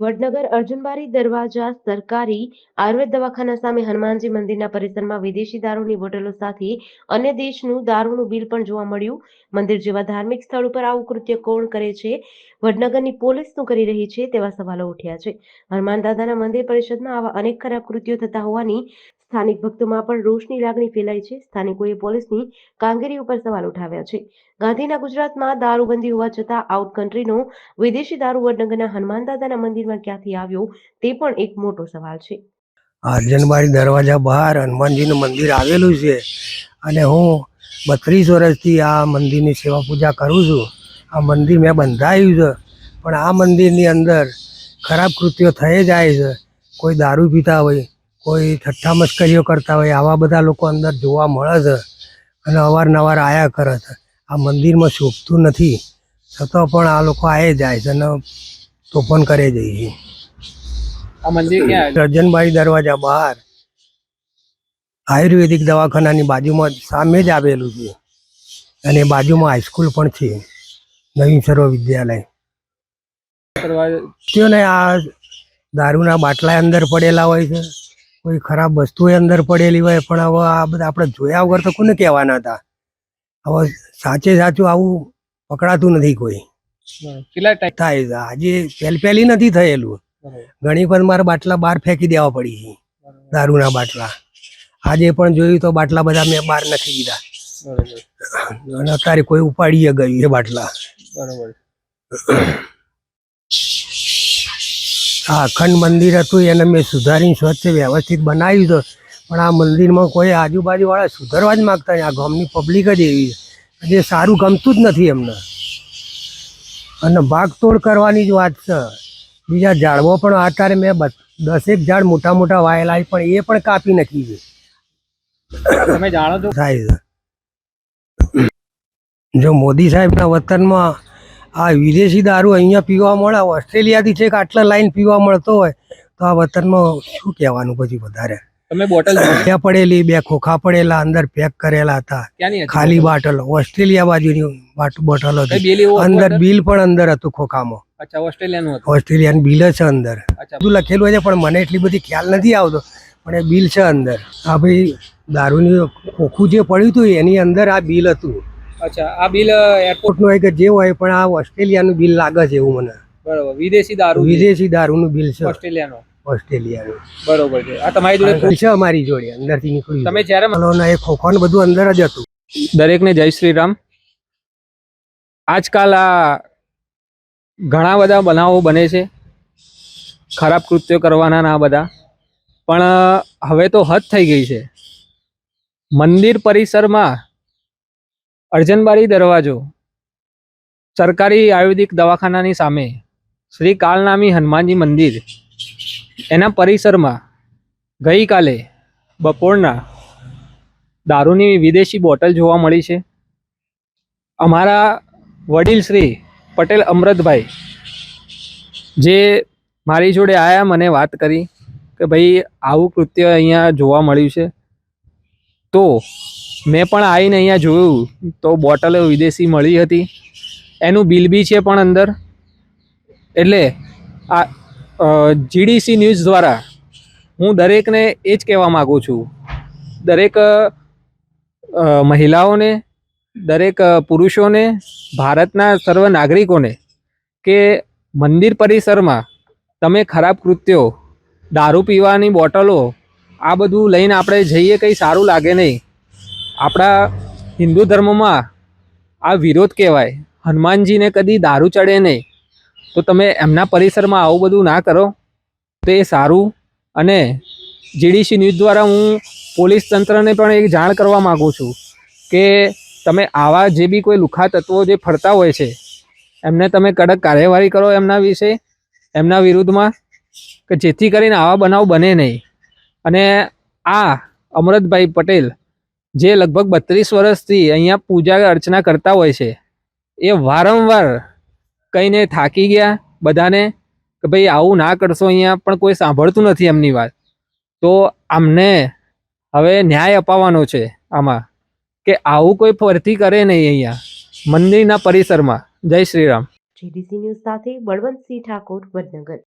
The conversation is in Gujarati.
વડનગર અર્જુનબારી દરવાજા સરકારી આયુર્વેદ દવાખાના સામે હનુમાનજી મંદિરના પરિસરમાં વિદેશી દારૂની બોટલો સાથે અન્ય દેશનું દારૂનું બિલ પણ જોવા મળ્યું. મંદિર જેવા ધાર્મિક સ્થળ ઉપર આવું કૃત્ય કોણ કરે છે? વડનગરની પોલીસ શું કરી રહી છે તેવા સવાલો ઉઠ્યા છે. હનુમાન દાદાના મંદિર પરિષદમાં આવા અનેક ખરાબ કૃત્યો થતા હોવાની સ્થાનિક ભક્તોમાં પણ રોષની લાગણી ફેલાઈ છે. સ્થાનિકોએ પોલીસની કામગીરી ઉપર સવાલ ઉઠાવ્યા છે. ગાંધીના ગુજરાતમાં દારૂબંધી હોવા છતાં આઉટ કન્ટ્રીનો વિદેશી દારૂ વડનગરના હનુમાન દાદાના મંદિરમાં ક્યાંથી આવ્યો તે પણ એક મોટો સવાલ છે. અર્જનબારી દરવાજા બહાર હનુમાનજીનું મંદિર આવેલું છે અને હું બત્રીસ વર્ષથી આ મંદિરની સેવા પૂજા કરું છું. આ મંદિર મેં બંધાયું છે. પણ આ મંદિરની અંદર ખરાબ કૃત્યો થઈ જાય છે. કોઈ દારૂ પીતા હોય કોઈ ઠઠ્ઠા મસ્કરીઓ કરતા હોય આવા બધા લોકો અંદર જોવા મળે છે અને અવારનવાર આયા કરે છે. આ મંદિરમાં શોભતું નથી. છતાં પણ આ લોકો આયે જાય છે અને તોફાન કરે જાય છે આ મંદિર ક્યાં રજનબાઈ દરવાજા બહાર. આયુર્વેદિક દવાખાનાની બાજુમાં સામે જ આવેલું છે. અને બાજુમાં હાઈસ્કૂલ પણ છે. નવીન સર્વ વિદ્યાલય. ત્યોને આ દારૂના બાટલા અંદર પડેલા હોય છે. કોઈ ખરાબ વસ્તુ અંદર પડેલી હોય પણ હવે આ બધા આપણે જોયા વગર તો કોને કહેવાના હતા? હવે સાચે સાચું આવું પકડાતું નથી કોઈ. કેટલા ટાઈમ થાય આજે પહેલ પહેલી નથી થયેલું. ઘણી વખત મારા બાટલા બહાર ફેંકી દેવા પડી છે. દારૂના બાટલા. આજે પણ જોયું તો બાટલા બધા મેં બહાર નથી દીધા. અને અત્યારે કોઈ ઉપાડીએ ગયું એ બાટલા. બરોબર. આ અખંડ મંદિર હતું એને મેં સુધારીને સ્વચ્છ વ્યવસ્થિત બનાવ્યું હતું. પણ આ મંદિરમાં કોઈ આજુબાજુવાળા સુધારવા જ માગતા નહીં. આ ગામની પબ્લિક જ એવી છે. જે સારું ગમતું જ નથી એમને. અને ભાગતોડ કરવાની જ વાત છે. બીજા ઝાડવો પણ અત્યારે મેં દસેક ઝાડ મોટા મોટા વાયેલા પણ એ પણ કાપી નાખી છે. તમે જાણો છો થાય છે. જો મોદી સાહેબના વતનમાં આ વિદેશી દારૂ અહીંયા પીવા મળે ઓસ્ટ્રેલિયાથી છેક આટલા લાઈન પીવા મળતો હોય તો આ વતનમાં શું કહેવાનું પછી વધારે? તમે બોટલ? ત્યાં પડેલી બે ખોખા પડેલા અંદર પેક કરેલા હતા. ખાલી બાટલ? ઓસ્ટ્રેલિયા બાજુની બાટ- બોટલ હતી. અંદર અંદર? બિલ પણ અંદર હતું ખોખામાં. અચ્છા ઓસ્ટ્રેલિયાનું ઓસ્ટ્રેલિયન બિલ છે અંદર. બધું લખેલું છે પણ મને એટલી બધી ખ્યાલ નથી આવતો. પણ એ બિલ છે અંદર. આ ભાઈ દારૂની ખોખું જે પડ્યું હતું એની અંદર આ બિલ હતું. અચ્છા આ બિલ એરપોર્ટ કોર્ટનું હોય કે જે હોય પણ આ ઓસ્ટ્રેલિયાનું બિલ લાગે છે એવું મને. બરોબર વિદેશી દારૂ વિદેશી દારૂનું બિલ છે. ઓસ્ટ્રેલિયાનો? ઓસ્ટ્રેલિયાનું. બરોબર છે. આ તમારી જોડે બિલ છે અમારી જોડે અંદરથી નીકળ્યું તમે જ્યારે તમે એ બધું અંદર જ હતું. દરેકને જય શ્રી રામ. આજકાલ આ ઘણા બધા બનાવો બને છે. ખરાબ કૃત્યો કરવાના ના બધા. પણ હવે તો હદ થઈ ગઈ છે. મંદિર પરિસરમાં અર્જનબારી દરવાજો સરકારી આયુર્વેદિક દવાખાનાની સામે શ્રી કાલનામી હનુમાનજી મંદિર. એના પરિસરમાં ગઈકાલે બપોરના દારૂની વિદેશી બોટલ જોવા મળી છે. અમારા વડીલ શ્રી પટેલ અમૃતભાઈ જે મારી જોડે આયા મને વાત કરી કે ભાઈ આવું કૃત્ય અહીંયા જોવા મળ્યું છે. તો મેં પણ આવીને અહીંયા જોયું તો બોટલો વિદેશી મળી હતી. એનું બિલ બી છે પણ અંદર. એટલે આ જીડીસી ન્યૂઝ દ્વારા હું દરેકને એ જ કહેવા માગું છું. દરેક મહિલાઓને, દરેક પુરુષોને, ભારતના સર્વ નાગરિકોને કે મંદિર પરિસરમાં તમે ખરાબ કૃત્યો, દારૂ પીવાની બોટલો, આ બધું લઈને આપણે જઈએ કંઈ સારું લાગે નહીં. આપણા હિન્દુ ધર્મમાં આ વિરોધ કહેવાય. હનુમાનજીને કદી દારૂ ચડે નહીં. તો તમે એમના પરિસરમાં આવું બધું ના કરો. તો એ સારું. અને જીડીસી ન્યૂઝ દ્વારા હું પોલીસ તંત્રને પણ એક જાણ કરવા માગું છું કે તમે આવા જે બી કોઈ લુખા તત્વો જે ફરતા હોય છે, એમને તમે કડક કાર્યવાહી કરો એમના વિશે, એમના વિરુદ્ધમાં, કે જેથી કરીને આવા બનાવ બને નહીં. અને આ અમરતભાઈ પટેલ જે લગભગ બત્રીસ વર્ષથી અહીંયા પૂજા અર્ચના કરતા હોય છે, એ વારંવાર કહીને થાકી ગયા બધાને કે ભાઈ આવું ના કરશો અહીંયા પણ કોઈ સાંભળતું નથી એમની વાત. તો આમને હવે ન્યાય અપાવવાનો છે આમાં કે આવું કોઈ ફરતી કરે નહીં અહીંયા, મંદિરના પરિસરમાં. જય શ્રી રામ. જીડીસી ન્યૂઝ સાથે બળવંતસિંહ ઠાકોર, વડનગર.